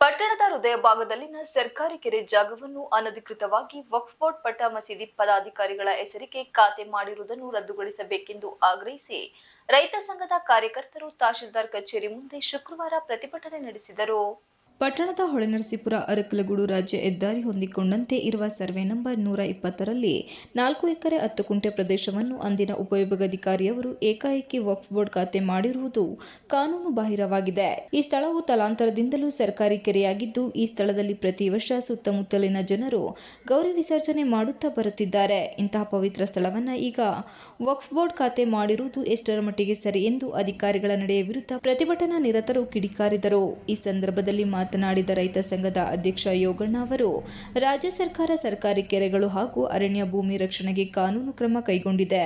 ಹೃದಯ ಭಾಗದಲ್ಲಿನ ಸರ್ಕಾರಿ ಕೆರೆ ಜಾಗವನ್ನು ಅನಧಿಕೃತವಾಗಿ ವಕ್ಫ್ ಬೋರ್ಡ್ ಪಟ್ಟ ಮಸೀದಿ ಪದಾಧಿಕಾರಿಗಳ ಹೆಸರಿಗೆ ಖಾತೆ ಮಾಡಿರುವುದನ್ನು ರದ್ದುಗೊಳಿಸಬೇಕೆಂದು ಆಗ್ರಹಿಸಿ ರೈತ ಸಂಘದ ಕಾರ್ಯಕರ್ತರು ತಹಶೀಲ್ದಾರ್ ಕಚೇರಿ ಮುಂದೆ ಶುಕ್ರವಾರ ಪ್ರತಿಭಟನೆ ನಡೆಸಿದರು. ಪಟ್ಟಣದ ಹೊಳೆನರಸೀಪುರ ಅರಕಲಗೂಡು ರಾಜ್ಯ ಹೆದ್ದಾರಿ ಹೊಂದಿಕೊಂಡಂತೆ ಇರುವ ಸರ್ವೆ ನಂಬರ್ ನೂರ ಇಪ್ಪತ್ತರಲ್ಲಿ ನಾಲ್ಕು ಎಕರೆ ಹತ್ತು ಕುಂಟೆ ಪ್ರದೇಶವನ್ನು ಅಂದಿನ ಉಪವಿಭಾಗಾಧಿಕಾರಿಯವರು ಏಕಾಏಕಿ ವಕ್ಫ್ ಬೋರ್ಡ್ ಖಾತೆ ಮಾಡಿರುವುದು ಕಾನೂನು ಬಾಹಿರವಾಗಿದೆ. ಈ ಸ್ಥಳವು ತಲಾಂತರದಿಂದಲೂ ಸರ್ಕಾರಿ ಕೆರೆಯಾಗಿದ್ದು, ಈ ಸ್ಥಳದಲ್ಲಿ ಪ್ರತಿ ವರ್ಷ ಸುತ್ತಮುತ್ತಲಿನ ಜನರು ಗೌರಿ ವಿಸರ್ಜನೆ ಮಾಡುತ್ತಾ ಬರುತ್ತಿದ್ದಾರೆ. ಇಂತಹ ಪವಿತ್ರ ಸ್ಥಳವನ್ನು ಈಗ ವಕ್ಫ್ ಬೋರ್ಡ್ ಖಾತೆ ಮಾಡಿರುವುದು ಎಷ್ಟರ ಮಟ್ಟಿಗೆ ಸರಿ ಎಂದು ಅಧಿಕಾರಿಗಳ ನಡೆಯ ವಿರುದ್ಧ ಪ್ರತಿಭಟನಾ ನಿರತರು ಕಿಡಿಕಾರಿದರು. ಈ ಸಂದರ್ಭದಲ್ಲಿ ಮಾತನಾಡಿದ ರೈತ ಸಂಘದ ಅಧ್ಯಕ್ಷ ಯೋಗಣ್ಣ ಅವರು, ರಾಜ್ಯ ಸರ್ಕಾರ ಸರ್ಕಾರಿ ಕೆರೆಗಳು ಹಾಗೂ ಅರಣ್ಯ ಭೂಮಿ ರಕ್ಷಣೆಗೆ ಕಾನೂನು ಕ್ರಮ ಕೈಗೊಂಡಿದೆ.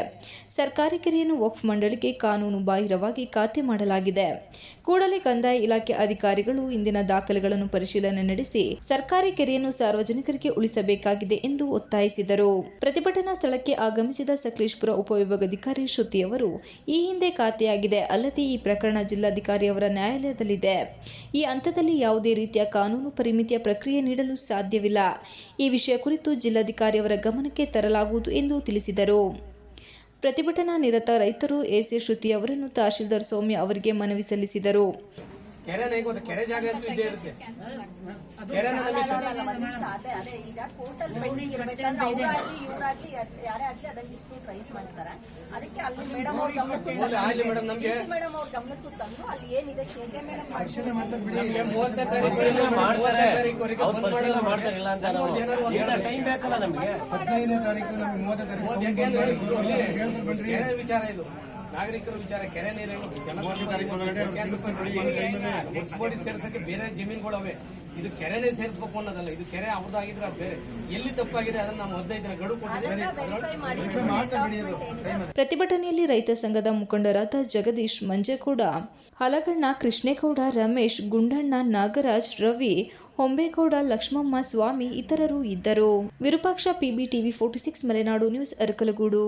ಸರ್ಕಾರಿ ಕೆರೆಯನ್ನು ವಕ್ಫ್ ಮಂಡಳಿಗೆ ಕಾನೂನು ಬಾಹಿರವಾಗಿ ಖಾತೆ ಮಾಡಲಾಗಿದೆ. ಕೂಡಲೇ ಕಂದಾಯ ಇಲಾಖೆ ಅಧಿಕಾರಿಗಳು ಇಂದಿನ ದಾಖಲೆಗಳನ್ನು ಪರಿಶೀಲನೆ ನಡೆಸಿ ಸರ್ಕಾರಿ ಕೆರೆಯನ್ನು ಸಾರ್ವಜನಿಕರಿಗೆ ಉಳಿಸಬೇಕಾಗಿದೆ ಎಂದು ಒತ್ತಾಯಿಸಿದರು. ಪ್ರತಿಭಟನಾ ಸ್ಥಳಕ್ಕೆ ಆಗಮಿಸಿದ ಸಕಲೇಶ್ಪುರ ಉಪವಿಭಾಗಾಧಿಕಾರಿ ಶ್ರುತಿ ಅವರು, ಈ ಹಿಂದೆ ಖಾತೆಯಾಗಿದೆ, ಅಲ್ಲದೆ ಈ ಪ್ರಕರಣ ಜಿಲ್ಲಾಧಿಕಾರಿ ಅವರ ನ್ಯಾಯಾಲಯದಲ್ಲಿದೆ. ಈ ಹಂತದಲ್ಲಿ ಯಾವುದೇ ರೀತಿಯ ಕಾನೂನು ಪರಿಮಿತಿಯ ಪ್ರಕ್ರಿಯೆ ನೀಡಲು ಸಾಧ್ಯವಿಲ್ಲ. ಈ ವಿಷಯ ಕುರಿತು ಜಿಲ್ಲಾಧಿಕಾರಿಯವರ ಗಮನಕ್ಕೆ ತರಲಾಗುವುದು ಎಂದು ತಿಳಿಸಿದರು. ಪ್ರತಿಭಟನಾ ನಿರತ ರೈತರು ಎಸಿ ಶ್ರುತಿ ಅವರನ್ನು ತಹಶೀಲ್ದಾರ್ ಸೌಮ್ಯ ಅವರಿಗೆ ಮನವಿ ಸಲ್ಲಿಸಿದರು. ಕೆರೆನ ಗೊತ್ತಾ ಕೆರೆ ಜಾಗ ಅಂತೂ ಇದ್ದೇ ಇರುತ್ತೆ. ಕೆರೆನ ಒಂದ್ ಅದೇ ಅದೇ ಈಗ ಟೋಟಲ್ ಪೆಂಡಿಂಗ್ ಇರ್ಬೇಕಂದ್ರೆ ಅವರಾಗ್ಲಿ ಇವರಾಗ್ಲಿ ಯಾರೇ ಆಗ್ಲಿ ಅದನ್ನ ಡಿಸ್ಪ್ಯೂಟ್ ರೈಸ್ ಮಾಡ್ತಾರೆ. ಅದಕ್ಕೆ ಅಲ್ಲಿ ಮೇಡಮ್ ಅವ್ರ ಗಮನಕ್ಕೂ ಮೇಡಮ್ ನಮ್ಗೆ. ಮೇಡಮ್ ಅವ್ರ ಗಮನಕ್ಕೂ ತಂದು ಅಲ್ಲಿ ಏನಿದೆ ಕೇಸ್ ನಮ್ಗೆ ಮೂವತ್ತನೇ ತಾರೀಕು ಮಾಡಿಲ್ಲ ಮಾಡ್ತಾರೆ. ಇಲ್ಲ ಅಂತ ಟೈಮ್ ಬೇಕಲ್ಲ ನಮಗೆ. ಹದಿನೈದನೇ ತಾರೀಕು ನಮಗೆ ಮೂವತ್ತನೇ ತಾರೀಕು ಯಾಕೆಂದ್ರೆ ಇದು ಇಲ್ಲಿ ಹೇಳ್ತಾರೆ ಕೆರೆ ವಿಚಾರ ಇದು. ನಾಗರಿಕರ ವಿಚಾರ ಕೆರೆ ನೀರೇನು ಸೇರ್ಸಕ್ಕೆ ಬೇರೆ ಜಮೀನುಗಳವೆ? ಇದು ಕೆರೆನೇ ಸೇರಿಸಬೇಕು ಅನ್ನೋದಲ್ಲ ಇದು ಕೆರೆ ಅವ್ರದ್ದಾಗಿದ್ರೆ ಅದು ಬೇರೆ. ಎಲ್ಲಿ ತಪ್ಪಾಗಿದೆ ಅದನ್ನ ನಾವು ಹದಿನೈದು ದಿನ ಗಡು ಕೊಟ್ಟು ವೆರಿಫೈ ಮಾಡಿ ಪ್ರತಿಭಟನೆಯಲ್ಲಿ ರೈತ ಸಂಘದ ಮುಖಂಡರಾದ ಜಗದೀಶ್ ಮಂಜೇಗೌಡ ಹಲಗಣ್ಣ ಕೃಷ್ಣೇಗೌಡ ರಮೇಶ್ ಗುಂಡಣ್ಣ ನಾಗರಾಜ್ ರವಿ ಹೊಂಬೇಗೌಡ ಲಕ್ಷ್ಮಮ್ಮ ಸ್ವಾಮಿ ಇತರರು ಇದ್ದರು. Virupaksha PBTV forty six Malenadu news Arakalagudu.